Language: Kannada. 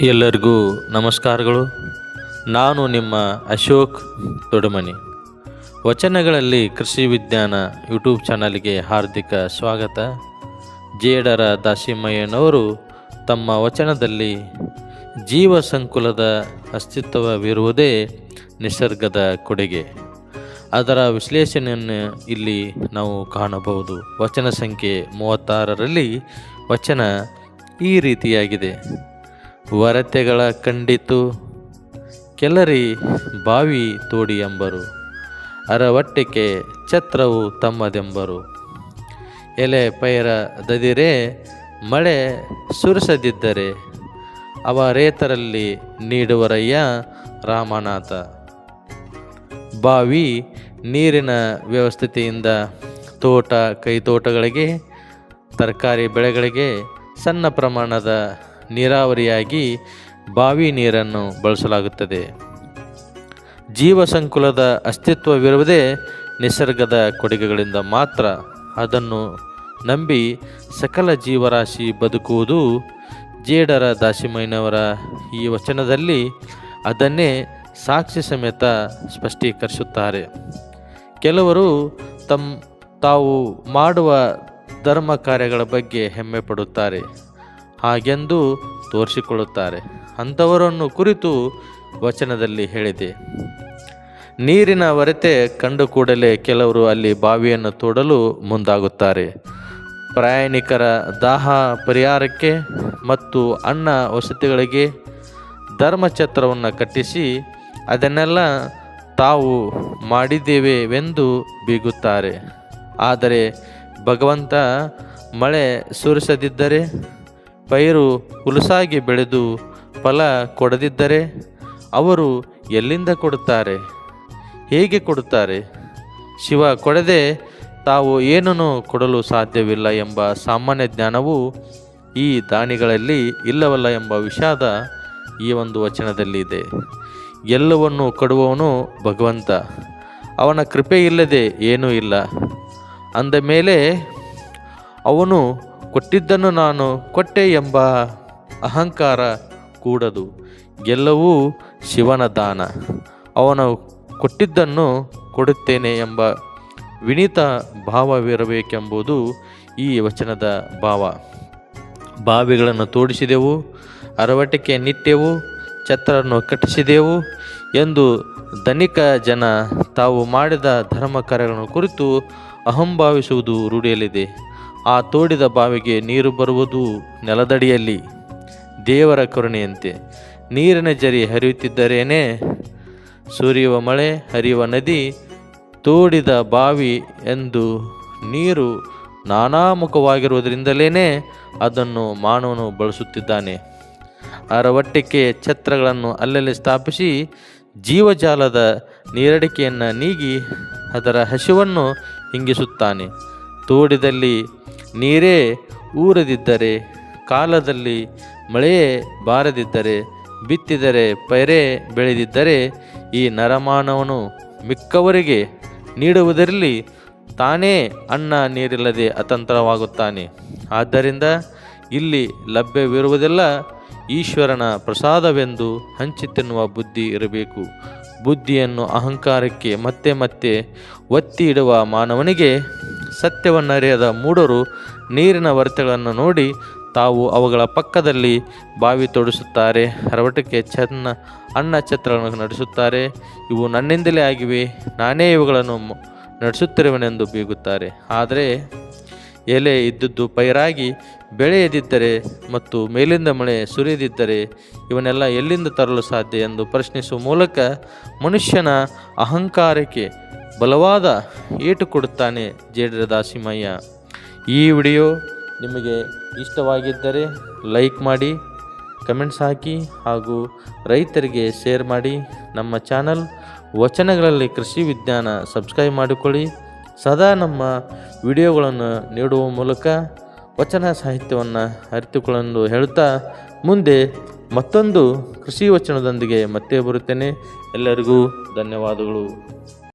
ಎಲ್ಲರಿಗೂ ನಮಸ್ಕಾರಗಳು. ನಾನು ನಿಮ್ಮ ಅಶೋಕ್ ದೊಡಮನಿ ವಚನಗಳಲ್ಲಿ ಕೃಷಿ ವಿಜ್ಞಾನ ಯೂಟ್ಯೂಬ್ ಚಾನಲ್ಗೆ ಹಾರ್ದಿಕ ಸ್ವಾಗತ. ಜೇಡರ ದಾಸಿಮಯ್ಯನವರು ತಮ್ಮ ವಚನದಲ್ಲಿ ಜೀವ ಸಂಕುಲದ ಅಸ್ತಿತ್ವವಿರುವುದೇ ನಿಸರ್ಗದ ಕೊಡುಗೆ. ಅದರ ವಿಶ್ಲೇಷಣೆಯನ್ನು ಇಲ್ಲಿ ನಾವು ಕಾಣಬಹುದು. ವಚನ ಸಂಖ್ಯೆ ಮೂವತ್ತಾರರಲ್ಲಿ ವಚನ ಈ ರೀತಿಯಾಗಿದೆ. ವರತೆಗಳ ಕಂಡಿತು. ಕೆಲರಿ ಬಾವಿ ತೋಡಿ ಎಂಬರು. ಅರವಟ್ಟಿಕೆ ಛತ್ರವು ತಮ್ಮದೆಂಬರು. ಎಲೆ ಪೈರ ದದಿರೆ, ಮಳೆ ಸುರಿಸದಿದ್ದರೆ ಅವ ರೇತರಲ್ಲಿ ನೀಡುವರಯ್ಯ ರಾಮನಾಥ. ಬಾವಿ ನೀರಿನ ವ್ಯವಸ್ಥೆಯಿಂದ ತೋಟ, ಕೈತೋಟಗಳಿಗೆ, ತರಕಾರಿ ಬೆಳೆಗಳಿಗೆ ಸಣ್ಣ ಪ್ರಮಾಣದ ನೀರಾವರಿಯಾಗಿ ಬಾವಿ ನೀರನ್ನು ಬಳಸಲಾಗುತ್ತದೆ. ಜೀವ ಸಂಕುಲದ ಅಸ್ತಿತ್ವವಿರುವುದೇ ನಿಸರ್ಗದ ಕೊಡುಗೆಗಳಿಂದ ಮಾತ್ರ ಅದನ್ನು ನಂಬಿ ಸಕಲ ಜೀವರಾಶಿ ಬದುಕುವುದು ಜೇಡರ ದಾಸಿಮಯ್ಯನವರ ಈ ವಚನದಲ್ಲಿ ಅದನ್ನೇ ಸಾಕ್ಷಿ ಸಮೇತ ಸ್ಪಷ್ಟೀಕರಿಸುತ್ತಾರೆ. ಕೆಲವರು ತಮ್ಮ ತಾವು ಮಾಡುವ ಧರ್ಮ ಕಾರ್ಯಗಳ ಬಗ್ಗೆ ಹೆಮ್ಮೆ ಪಡುತ್ತಾರೆ. ಹಾಗೆಂದು ತೋರಿಸಿಕೊಳ್ಳುತ್ತಾರೆ. ಅಂಥವರನ್ನು ಕುರಿತು ವಚನದಲ್ಲಿ ಹೇಳಿದೆ. ನೀರಿನ ಹೊರತೆ ಕಂಡು ಕೂಡಲೇ ಕೆಲವರು ಅಲ್ಲಿ ಬಾವಿಯನ್ನು ತೋಡಲು ಮುಂದಾಗುತ್ತಾರೆ. ಪ್ರಯಾಣಿಕರ ದಾಹ ಪರಿಹಾರಕ್ಕೆ ಮತ್ತು ಅನ್ನ ವಸತಿಗಳಿಗೆ ಧರ್ಮಛತ್ರವನ್ನು ಕಟ್ಟಿಸಿ ಅದನ್ನೆಲ್ಲ ತಾವು ಮಾಡಿದ್ದೇವೆವೆಂದು ಬೀಗುತ್ತಾರೆ. ಆದರೆ ಭಗವಂತ ಮಳೆ ಸುರಿಸದಿದ್ದರೆ ಪೈರು ಹುಲಸಾಗಿ ಬೆಳೆದು ಫಲ ಕೊಡದಿದ್ದರೆ ಅವರು ಎಲ್ಲಿಂದ ಕೊಡುತ್ತಾರೆ? ಹೇಗೆ ಕೊಡುತ್ತಾರೆ? ಶಿವ ಕೊಡದೆ ತಾವು ಏನನ್ನು ಕೊಡಲು ಸಾಧ್ಯವಿಲ್ಲ ಎಂಬ ಸಾಮಾನ್ಯ ಜ್ಞಾನವು ಈ ದಾನಿಗಳಲ್ಲಿ ಇಲ್ಲವಲ್ಲ ಎಂಬ ವಿಷಾದ ಈ ಒಂದು ವಚನದಲ್ಲಿ ಇದೆ. ಎಲ್ಲವನ್ನು ಕೊಡುವವನು ಭಗವಂತ. ಅವನ ಕೃಪೆ ಇಲ್ಲದೆ ಏನೂ ಇಲ್ಲ. ಅಂದ ಮೇಲೆ ಅವನು ಕೊಟ್ಟಿದ್ದನ್ನು ನಾನು ಕೊಟ್ಟೆ ಎಂಬ ಅಹಂಕಾರ ಕೂಡದು. ಎಲ್ಲವೂ ಶಿವನ ದಾನ. ಅವನು ಕೊಟ್ಟಿದ್ದನ್ನು ಕೊಡುತ್ತೇನೆ ಎಂಬ ವಿನೀತ ಭಾವವಿರಬೇಕೆಂಬುದು ಈ ವಚನದ ಭಾವ. ಬಾವಿಗಳನ್ನು ತೋಡಿಸಿದೆವು, ಅರವಟಿಕೆ ನಿಟ್ಟೆವು ಛತ್ರವನ್ನು ಕಟ್ಟಿಸಿದೆವು ಎಂದು ಧನಿಕ ಜನ ತಾವು ಮಾಡಿದ ಧರ್ಮ ಕಾರ್ಯಗಳನ್ನು ಕುರಿತು ಅಹಂಭಾವಿಸುವುದು ರೂಢಿಯಲ್ಲಿದೆ. ಆ ತೋಡಿದ ಬಾವಿಗೆ ನೀರು ಬರುವುದು ನೆಲದಡಿಯಲ್ಲಿ. ದೇವರ ಕರುಣೆಯಂತೆ ನೀರಿನ ಜರಿ ಹರಿಯುತ್ತಿದ್ದರೇನೆ? ಸುರಿಯುವ ಮಳೆ, ಹರಿಯುವ ನದಿ, ತೋಡಿದ ಬಾವಿ ಎಂದು ನೀರು ನಾನಾಮುಖವಾಗಿರುವುದರಿಂದಲೇ ಅದನ್ನು ಮಾನವನು ಬಳಸುತ್ತಿದ್ದಾನೆ. ಅರವಟ್ಟಿಕೆ ಛತ್ರಗಳನ್ನು ಅಲ್ಲಲ್ಲಿ ಸ್ಥಾಪಿಸಿ ಜೀವಜಾಲದ ನೀರಡಿಕೆಯನ್ನು ನೀಗಿ ಅದರ ಹಸಿವನ್ನು ಹಿಂಗಿಸುತ್ತಾನೆ ತೋಡಿದಲ್ಲಿ ನೀರೇ ಊರದಿದ್ದರೆ, ಕಾಲದಲ್ಲಿ ಮಳೆಯೇ ಬಾರದಿದ್ದರೆ, ಬಿತ್ತಿದರೆ ಪೈರೇ ಬೆಳೆದಿದ್ದರೆ, ಈ ನರಮಾನವನು ಮಿಕ್ಕವರಿಗೆ ನೀಡುವುದರಲ್ಲಿ ತಾನೇ ಅನ್ನ ನೀರಿಲ್ಲದೆ ಅತಂತ್ರವಾಗುತ್ತಾನೆ. ಆದ್ದರಿಂದ ಇಲ್ಲಿ ಲಭ್ಯವಿರುವುದೆಲ್ಲ ಈಶ್ವರನ ಪ್ರಸಾದವೆಂದು ಹಂಚಿ ತಿನ್ನುವ ಬುದ್ಧಿ ಇರಬೇಕು. ಬುದ್ಧಿಯನ್ನು ಅಹಂಕಾರಕ್ಕೆ ಮತ್ತೆ ಮತ್ತೆ ಒತ್ತಿ ಇಡುವ ಮಾನವನಿಗೆ ಸತ್ಯವನ್ನರಿಯದ ಮೂಡರು ನೀರಿನ ವರತೆಗಳನ್ನು ನೋಡಿ ತಾವು ಅವುಗಳ ಪಕ್ಕದಲ್ಲಿ ಬಾವಿ ತೋಡಿಸುತ್ತಾರೆ. ಹರವಟಕ್ಕೆ ಚೆನ್ನ ಅನ್ನ ಛತ್ರಗಳನ್ನು ನಡೆಸುತ್ತಾರೆ. ಇವು ನನ್ನಿಂದಲೇ ಆಗಿವೆ. ನಾನೇ ಇವುಗಳನ್ನು ನಡೆಸುತ್ತಿರುವನೆಂದು ಬೀಗುತ್ತಾರೆ. ಆದರೆ ಎಲೆ ಇದ್ದದ್ದು ಪೈರಾಗಿ ಬೆಳೆಯದಿದ್ದರೆ ಮತ್ತು ಮೇಲಿಂದ ಮಳೆ ಸುರಿಯದಿದ್ದರೆ ಇವನ್ನೆಲ್ಲ ಎಲ್ಲಿಂದ ತರಲು ಸಾಧ್ಯ ಎಂದು ಪ್ರಶ್ನಿಸುವ ಮೂಲಕ ಮನುಷ್ಯನ ಅಹಂಕಾರಕ್ಕೆ ಬಲವಾದ ಏಟು ಕೊಡುತ್ತಾನೆ ಜೇಡರ ದಾಸಿಮಯ್ಯ ಈ ವಿಡಿಯೋ ನಿಮಗೆ ಇಷ್ಟವಾಗಿದ್ದರೆ ಲೈಕ್ ಮಾಡಿ, ಕಮೆಂಟ್ಸ್ ಹಾಕಿ ಹಾಗೂ ರೈತರಿಗೆ ಶೇರ್ ಮಾಡಿ. ನಮ್ಮ ಚಾನಲ್ ವಚನಗಳಲ್ಲಿ ಕೃಷಿ ವಿಜ್ಞಾನ ಸಬ್ಸ್ಕ್ರೈಬ್ ಮಾಡಿಕೊಳ್ಳಿ. ಸದಾ ನಮ್ಮ ವಿಡಿಯೋಗಳನ್ನು ನೀಡುವ ಮೂಲಕ ವಚನ ಸಾಹಿತ್ಯವನ್ನು ಅರಿತುಕೊಳ್ಳಲು ಹೇಳುತ್ತಾ ಮುಂದೆ ಮತ್ತೊಂದು ಕೃಷಿ ವಚನದೊಂದಿಗೆ ಮತ್ತೆ ಬರುತ್ತೇನೆ. ಎಲ್ಲರಿಗೂ ಧನ್ಯವಾದಗಳು.